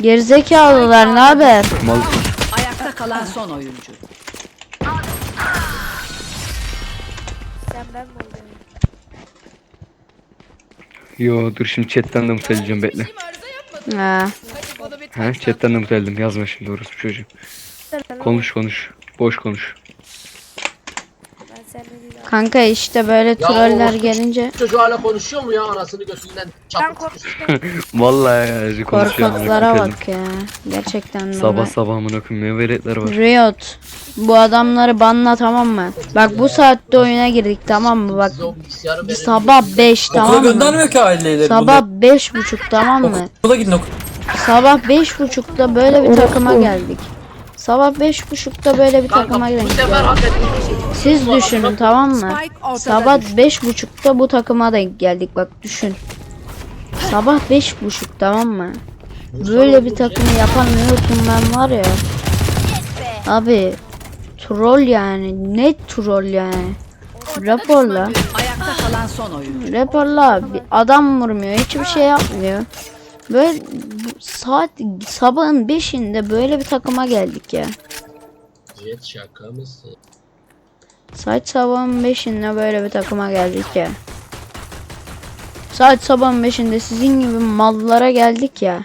Gerizekalılar ne haber? Mal Ayakta kalan son oyuncu. Sen ben mi? Yo dur şimdi chatten de muteleyeceğim bekle. Ha. Ha chatten de muteledim yazma şimdi orası çocuğu. Konuş konuş. Boş konuş. Ben seninle değil abi. Kanka işte böyle Ya troller o- gelince Çocuğu hala konuşuyor mu ya anasını götünden Ben çapıp korktum. Vallahi ya konuşuyor. korkaklara bak ya. Gerçekten Sabah normal. sabah amına koyayım veletler var. Riot. Bu adamları banla tamam mı? Bak bu saatte oyuna girdik tamam mı? Bak size o bilgisayarı verin. sabah 5 Okula tamam mı? göndermiyor ki aileleri. Sabah beş buçuk tamam mı? Okula gidin okula. Sabah beş buçukta böyle bir takıma geldik. Sabah beş buçukta böyle bir takıma Kanka ettik. Siz düşünün tamam mı? Sabah beş buçukta bu takıma denk geldik bak düşün. Sabah beş buçuk tamam mı? Böyle bir takımı yapamıyorsun ben var ya. Abi troll yani net troll yani. Raporla. Ayakta kalan son oyuncu. Raporla bir adam vurmuyor hiçbir şey yapmıyor. Böyle saat sabahın beşinde böyle bir takıma geldik ya. Jet şaka mısın? Saat sabahın beşinde böyle bir takıma geldik ya. Saat sabahın beşinde sizin gibi mallara geldik ya.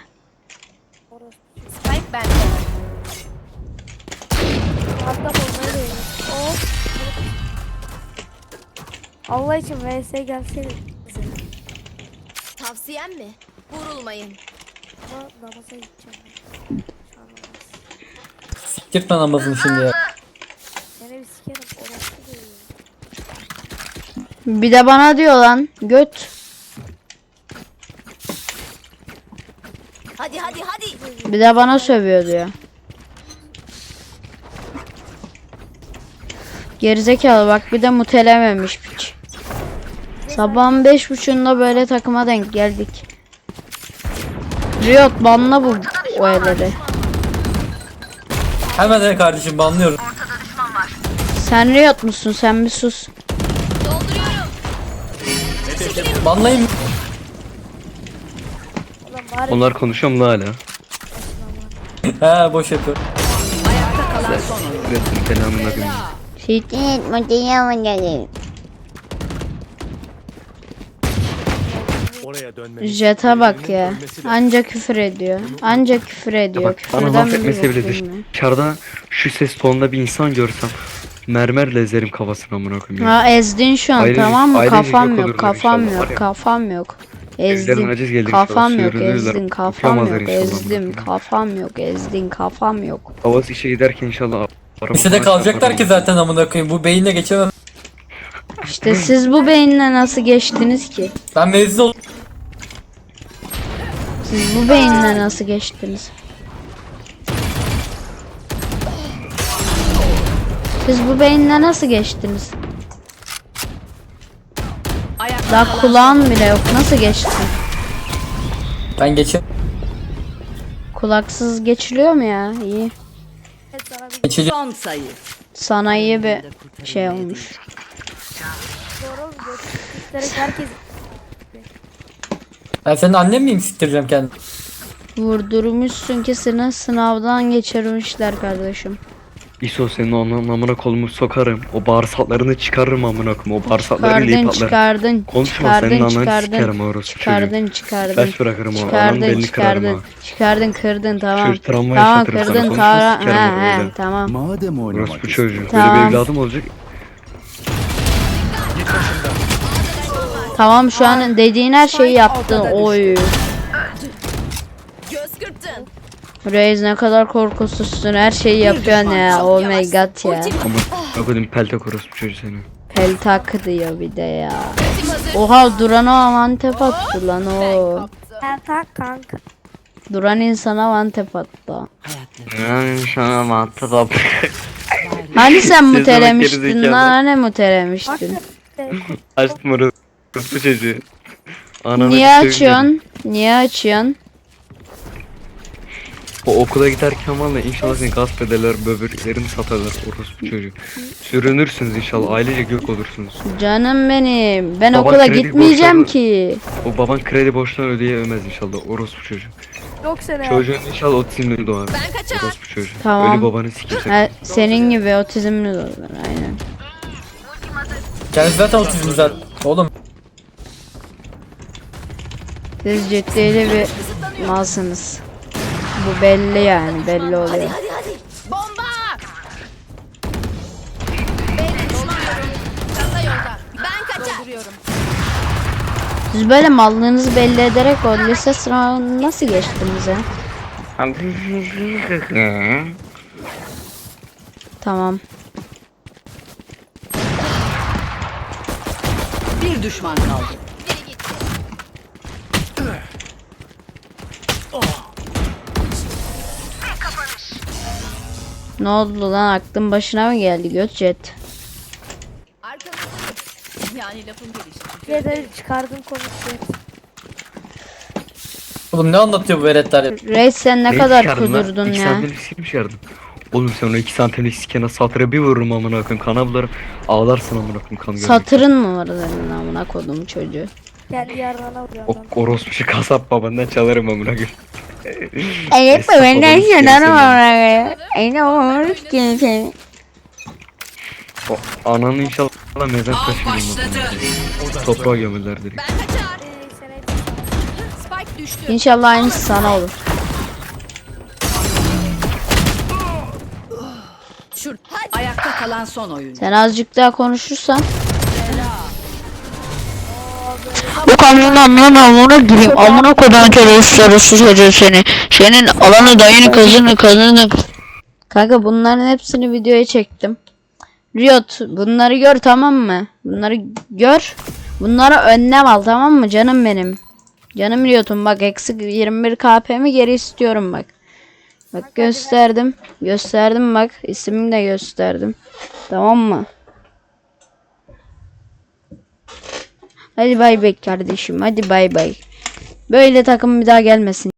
Hatta onları da yedim. Of. Allah için vs gelsene. Tavsiyem mi? Vurulmayın. Ama namaza gideceğim. Şu an. Siktir lan namazını şimdi ya. Seni bir sikerim. Orası değil. Bir de bana diyor lan göt. Hadi hadi hadi. Bir de bana sövüyor diyor. Gerizekalı bak bir de mutelememiş piç. Sabahın beş buçuğunda böyle takıma denk geldik. Riot banla bu o elleri. Hemen de kardeşim banlıyorum. Sen Riot musun sen bir sus. Banlayın. Onlar konuşuyor mu la hala? He boş yapıyor. Ayakta kalan son selamın aleyküm. Şiddet mutelemedim. Oraya dönmemiz. Jet'a bak ya. Anca küfür ediyor. Anca küfür ediyor. Bak bana Küfürden laf etmese bok bile bilmiyor. dışarıda şu ses tonunda bir insan görsem mermerle ezerim kafasına amına koyayım. ya. Ha ezdin şu an Aile- tamam mı? ailecek Kafam yok yok, olurlar kafam inşallah, var yok, ya. kafam yok. Aciz Ezdin. gelir Kafam yok, sürünürler. ezdin. Kafam yok, inşallah bunu. Kafam yok, ezdin. Kafam yok. Havası işe giderken inşallah araba falan kalacaklar ki zaten amına koyayım. Bu beyinle geçemem. İşte siz bu beyinle nasıl geçtiniz ki? Ben mezun oldum. Siz bu beyinle nasıl geçtiniz? Siz bu beyinle nasıl geçtiniz? Daha kulağın bile yok. Nasıl geçtin? Ben geçem. Kulaksız geçiliyor mu ya? İyi. Geçeceğim. son sayı. Sana iyi bir şey olmuş. herkes Ben senin annen miyim siktireceğim kendimi? Vurdurmuşsun ki seni sınavdan geçirmişler kardeşim. İso senin o ananın amına kolumu sokarım. O bağırsaklarını çıkarırım amına koyayım. O bağırsaklarıyla Çıkardın ip atlarım. çıkardın. Konuşma senin çıkardın ananı çıkardın. sikerim orospu çocuğu. Çıkardın çıkardın. Ters bırakırım o ananın Çıkardın belini kırarım çıkardın. ha. Çıkardın kırdın tamam. Şöyle travma Tamam yaşatırım sana. kırdın Konuşma tamam. sikerim da. tamam. Madem oynamak Orospu istiyorsun. çocuğu. Böyle Tamam. bir evladım olacak. Tamam şu an dediğin her şeyi yaptın. Oy. Reis ne kadar korkusuzsun. Her şeyi yapıyorsun ya. Oh my god ya. Ama koydum peltek orospu çocuğu seni. Peltak diyor bir de ya. Oha Duran o antep attı lan o. ben tak kanka. Duran insana antep attı. Yani sana mantı da Hani sen mutelemiştin lan hani mutelemiştin. Açtım orospu çocuğu. Ananı Niye sevdim. açıyorsun? Niye açıyorsun? O okula giderken valla inşallah seni gasp ederler, böbreklerini satarlar orospu çocuğu. Sürünürsünüz inşallah, ailece gök olursunuz. Canım benim. Ben Baba okula kredi gitmeyeceğim borçları- ki. O baban kredi borçlarını ödeyemez inşallah orospu çocuğu. Yok sene. Çocuğun inşallah otizmli doğar. Ben kaçar. Orospu çocuğu. Tamam. Ölü babanı sikirsin. Ha, senin gibi otizmli olur aynen. Kendisi zaten otizm zaten. Oğlum Siz ciddiyle bir malsınız. Bu belli yani belli oluyor. Hadi hadi. Bomba! Siz böyle mallığınızı belli ederek o lise sınavını nasıl geçtiniz ya? Tamam. Bir düşman kaldı. Ne oldu lan aklın başına mı geldi Götçet? Yani lafın gelişi. Bir de çıkardım konuşuyor. oğlum ne anlatıyor bu veletler ya? Reis sen ne kadar çıkardın lan? kudurdun İki ya. santimlik sik mi çıkardın? Oğlum sen o iki santimlik sikene satıra bir vururum amına koyayım. Kana bularım. Ağlarsın amına koyayım kan görmek. Satırın mı var senin amına kodum çocuğu? Kendi yarrağına vuruyor O adam. orospu kasap babandan çalarım amına koyayım. Evet Esnaf benden babanı sikeyim şundan seni. amına Aynen olur ki seni. O ananı inşallah mezar taşı Toprağa gömüller direkt. Ben kaçar. Ee, sene Spike düştü. İnşallah aynısı sana olur. Şur. Hadi. Ayakta kalan son oyuncu. Sen azıcık daha konuşursan. Bu kamyonun amına amına gireyim. Amına kodan teröristleri çocuğu seni. Senin alanı dayını kızını kızını. Kanka bunların hepsini videoya çektim. Riot bunları gör tamam mı? Bunları gör. Bunlara önlem al tamam mı canım benim. Canım Riot'um bak eksik 21 KP'mi geri istiyorum bak. Bak gösterdim. Gösterdim bak. İsmini de gösterdim. Tamam mı? Hadi bay bay kardeşim. Hadi bay bay. Böyle takım bir daha gelmesin.